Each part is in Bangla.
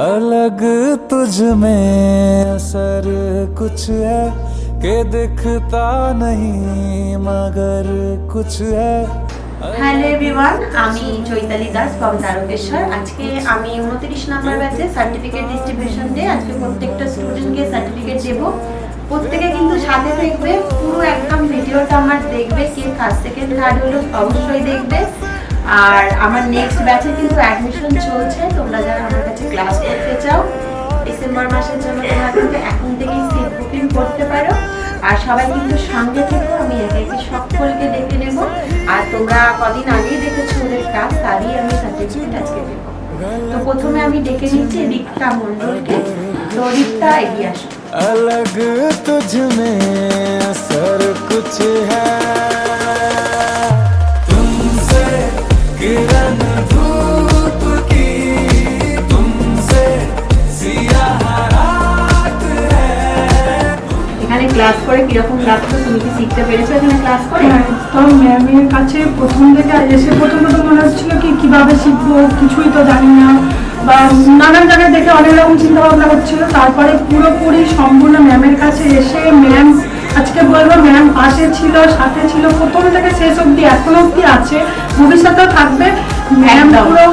अलग तुझ में असर कुछ है के दिखता नहीं मगर कुछ है হ্যালো এভরিওয়ান আমি চৈতালি দাস ফ্রম তারকেশ্বর আজকে আমি উনত্রিশ নাম্বার ব্যাচে সার্টিফিকেট ডিস্ট্রিবিউশন দিয়ে আজকে প্রত্যেকটা স্টুডেন্টকে সার্টিফিকেট দেব প্রত্যেকে কিন্তু সাথে দেখবে পুরো একদম ভিডিওটা আমার দেখবে কে ফার্স্ট সেকেন্ড থার্ড হলো অবশ্যই দেখবে আর আমার নেক্সট ব্যাচে কিন্তু অ্যাডমিশন চলছে তোমরা যারা আমার কাছে ক্লাস করতে চাও ডিসেম্বর মাসের জন্য তোমরা কিন্তু এখন থেকেই সিট বুকিং করতে পারো আর সবাই কিন্তু সঙ্গে থেকো আমি একে একে সকলকে ডেকে নেব আর তোমরা কদিন আগেই দেখেছো ওদের কাজ তারই আমি সার্টিফিকেট আজকে দেবো তো প্রথমে আমি ডেকে নিচ্ছি রিক্তা মণ্ডলকে তো রিক্তা এগিয়ে আসো अलग तुझ में असर कुछ है ক্লাস করে কীরকম লাগতো তুমি কি শিখতে পেরেছ এখানে ক্লাস করে? হ্যাঁ, তো ম্যামের কাছে প্রথম থেকে এসে প্রথম প্রথম মনে হচ্ছিল কি কীভাবে শিখব কিছুই তো জানি না। বা নানান জায়গায় দেখে অনেক রকম চিন্তা ভাবনা হচ্ছিল। তারপরে পুরোপুরি সম্পূর্ণ ম্যামের কাছে এসে ম্যাম আজকে বলব ম্যাম পাশে ছিল সাথে ছিল প্রথম থেকে শেষ অবধি এখনও অবধি আছে। ভবিষ্যতেও থাকবে। ম্যাম পুরো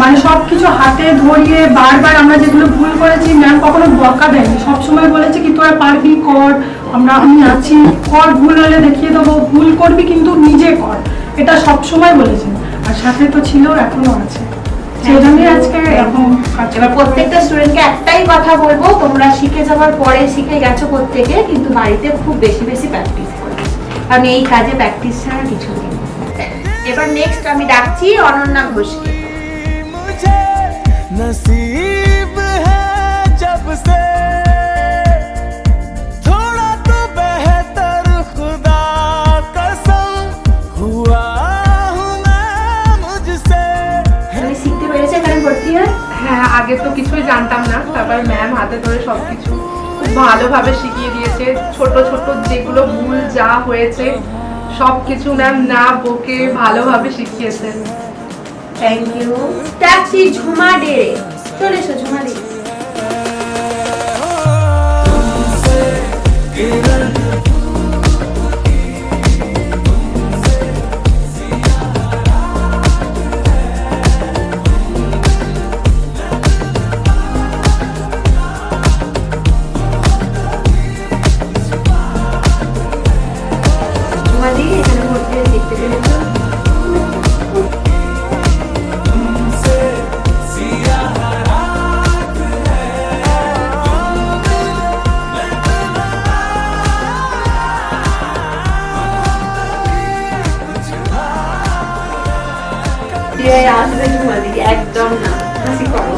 মানে সব কিছু হাতে ধরিয়ে বারবার আমরা যেগুলো ভুল করেছি ম্যাম কখনো বকা দেয়নি। সবসময় বলেছে কি তোরা পারবি কর। আমরা আমি আছি কর ভুল হলে দেখিয়ে দেবো ভুল করবি কিন্তু নিজে কর। এটা সব সময় বলেছেন। আর সাথে তো ছিল এখনও আছে। সেই জন্যই আজকে এখন এবার প্রত্যেকটা স্টুডেন্টকে একটাই কথা বলব তোমরা শিখে যাওয়ার পরে শিখে গেছো প্রত্যেকে কিন্তু বাড়িতে খুব বেশি বেশি প্র্যাকটিস করবে। কারণ এই কাজে প্র্যাকটিস ছাড়া কিছু নেই। এবার নেক্সট আমি ডাকছি অনন্যা ঘোষকে। আগে তো কিছুই জানতাম না, তারপর ম্যাম হাতে ধরে সব কিছু খুব ভালোভাবে শিখিয়ে দিয়েছে। ছোট ছোট যেগুলো ভুল যা হয়েছে সব কিছু ম্যাম না বকে ভালোভাবে শিখিয়েছেন থ্যাংক ইউ ঝুমা ডে চলে এসো ঝুমা ডে আসবে দিদি একদম না। হাসি করো।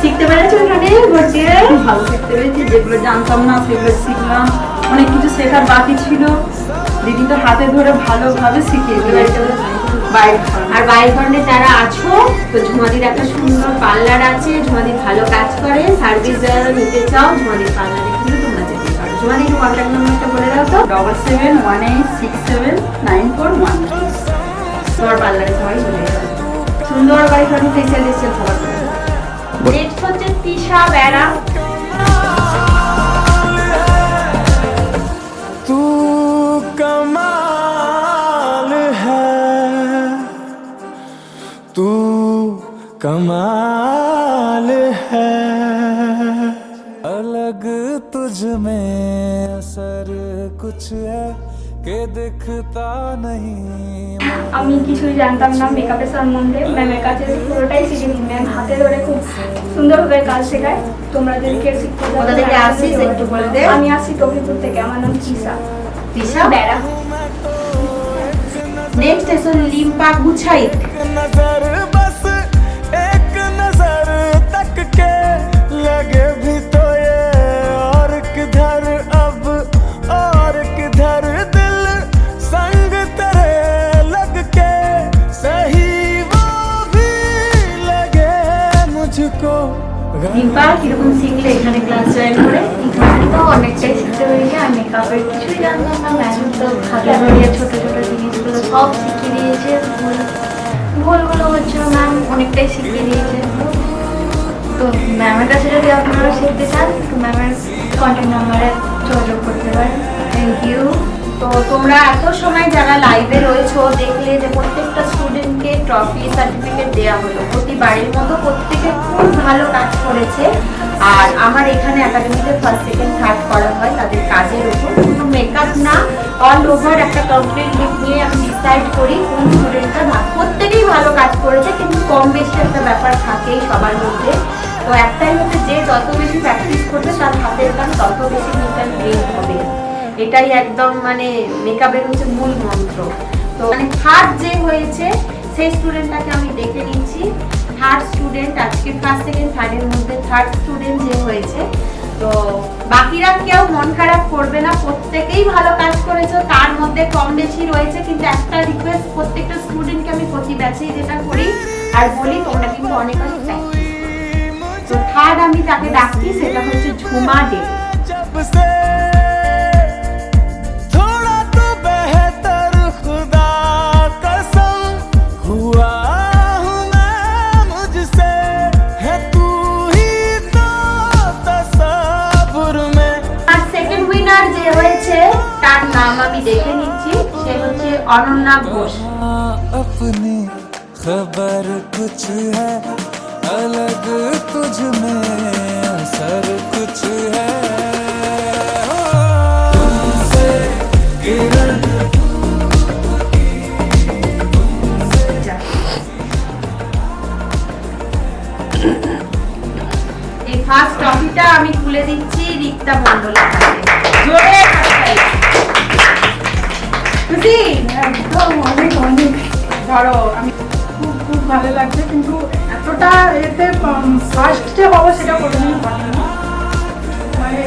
শিখতে পেরেছ এখানে? ভর্তি ভালো শিখতে পেরেছি যেগুলো জানতাম না সেগুলো শিখলাম। অনেক কিছু শেখার বাকি ছিল। দিদি তো হাতে ধরে ভালোভাবে শিখিয়ে বাইরে আর বাইরখণ্ডে যারা আছো তো ঝুমাদির একটা সুন্দর পার্লার আছে। ঝুমাদি ভালো কাজ করে সার্ভিস যারা নিতে চাও ঝুমাদির পার্লারে কিন্তু তোমরা যেতে পারো। ঝুমাদি একটু কন্ট্যাক্ট নাম্বারটা বলে দাও তো। Double seven one eight six seven nine four one তোমার পার্লারে সবাই চলে যাবে সুন্দর বাড়ি ফেসিয়াল করে নেক্সট হচ্ছে তিশা বেড়া। আমি কিছুই জানতাম না মেকআপের সম্বন্ধে। ম্যামের কাছে পুরোটাই শিখিনি ম্যাম হাতে ধরে খুব সুন্দরভাবে কাজ শেখায়। তোমরা যদি কেউ শিখতে চাও, কোথা থেকে আসিস একটু বলে দে। আমি আসি তফিপুর থেকে। আমার নাম তিশা তিশা বেড়া। নেক্সট স্টেশন লিম্পা গুছাইত লিম্পা কীরকম শিখলে এখানে ক্লাস জয়েন করে? এখানে তো অনেকটাই শিখতে পেরেছি আর মেকআপের কিছুই জানতাম না ম্যাম তো হাতে ধরিয়ে ছোট ছোট জিনিসগুলো সব শিখিয়ে দিয়েছে ভুল ভুলগুলো হচ্ছে ম্যাম অনেকটাই শিখিয়ে দিয়েছে। তো তো ম্যামের কাছে যদি আপনারা শিখতে চান তো ম্যামের কন্ট্যাক্ট নাম্বারে যোগাযোগ করতে পারেন। থ্যাংক ইউ তো তোমরা এত সময় যারা লাইভে রয়েছো, দেখলে যে প্রত্যেকটা স্টুডেন্টকে ট্রফি সার্টিফিকেট দেওয়া হলো। প্রতি বাড়ির মতো প্রত্যেকে খুব ভালো কাজ করেছে। আর আমার এখানে একাডেমিতে ফার্স্ট সেকেন্ড থার্ড করা হয়, তাদের কাজের উপর। কোনো মেকআপ না অল ওভার একটা কমপ্লিট লুক নিয়ে আমি ডিসাইড করি কোন স্টুডেন্টটা প্রত্যেকেই ভালো কাজ করেছে, কিন্তু কম বেশি একটা ব্যাপার থাকেই সবার মধ্যে। তো একটাই হচ্ছে যে যত বেশি প্র্যাকটিস করবে, তার হাতের কাজ তত বেশি মেন্টাল ব্রেন হবে। এটাই একদম মানে মেকআপের হচ্ছে মূল মন্ত্র। তো মানে থার্ড যে হয়েছে, সেই স্টুডেন্টটাকে আমি দেখে নিচ্ছি। থার্ড স্টুডেন্ট আজকে ফার্স্ট সেকেন্ড থার্ডের মধ্যে থার্ড স্টুডেন্ট যে হয়েছে। তো বাকিরা কেউ মন খারাপ করবে না, প্রত্যেকেই ভালো কাজ করেছ, তার মধ্যে কম বেশি রয়েছে, কিন্তু একটা রিকোয়েস্ট প্রত্যেকটা স্টুডেন্টকে আমি প্রতি ব্যাচেই যেটা করি আর বলি, তোমরা কিন্তু অনেক অনেক তো থার্ড আমি তাকে ডাকছি, সেটা হচ্ছে ঝুমা ডে তার নাম আমি দেখে নিচ্ছি সে হচ্ছে অনন্যা ঘোষ अपनी खबर कुछ है अलग तुझ में असर कुछ है तुझसे किरण এই ফার্স্ট ট্রফিটা আমি তুলে দিচ্ছি রিক্তা মণ্ডলের হাতে জোরে হাততালি। খুশি? একদম অনেক অনেক ধরো আমি খুব খুব ভালো লাগছে কিন্তু এতটা এতে ফার্স্ট হব সেটা কোনোদিনই ভাবিনি মানে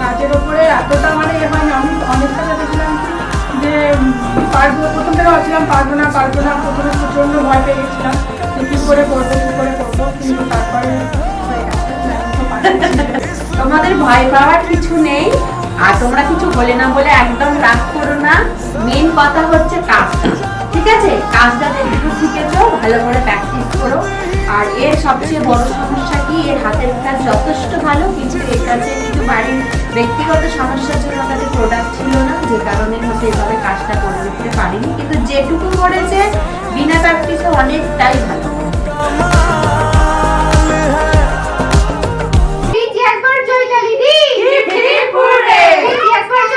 কাজের ওপরে এতটা মানে এ হয়নি। আমি অনেকটা ভেবেছিলাম যে পারব প্রথম থেকে ভাবছিলাম পারব না পারব না প্রথমে প্রচণ্ড ভয় পেয়ে গেছিলাম। যে কী করে করব কী করে করব কিন্তু তারপরে হয়ে গেছে। তোমাদের ভয় পাওয়ার কিছু নেই। আর তোমরা কিছু বলে না বলে একদম রাগ করো না। মেন কথা হচ্ছে কাজটা, ঠিক আছে? কাজটা যেটুকু শিখেছো ভালো করে প্র্যাকটিস করো। আর এর সবচেয়ে বড় সমস্যা কি? এর হাতের কাজ যথেষ্ট ভালো, কিন্তু এর কাছে কিছু বাড়ির ব্যক্তিগত সমস্যার জন্য তাদের প্রোডাক্ট ছিল না, যে কারণে হচ্ছে এভাবে কাজটা করে উঠতে পারিনি। কিন্তু যেটুকু করেছে, বিনা প্র্যাকটিসে অনেকটাই ভালো।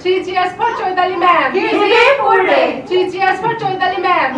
Three cheers for Chaitali ma'am three cheers for Chaitali ma'am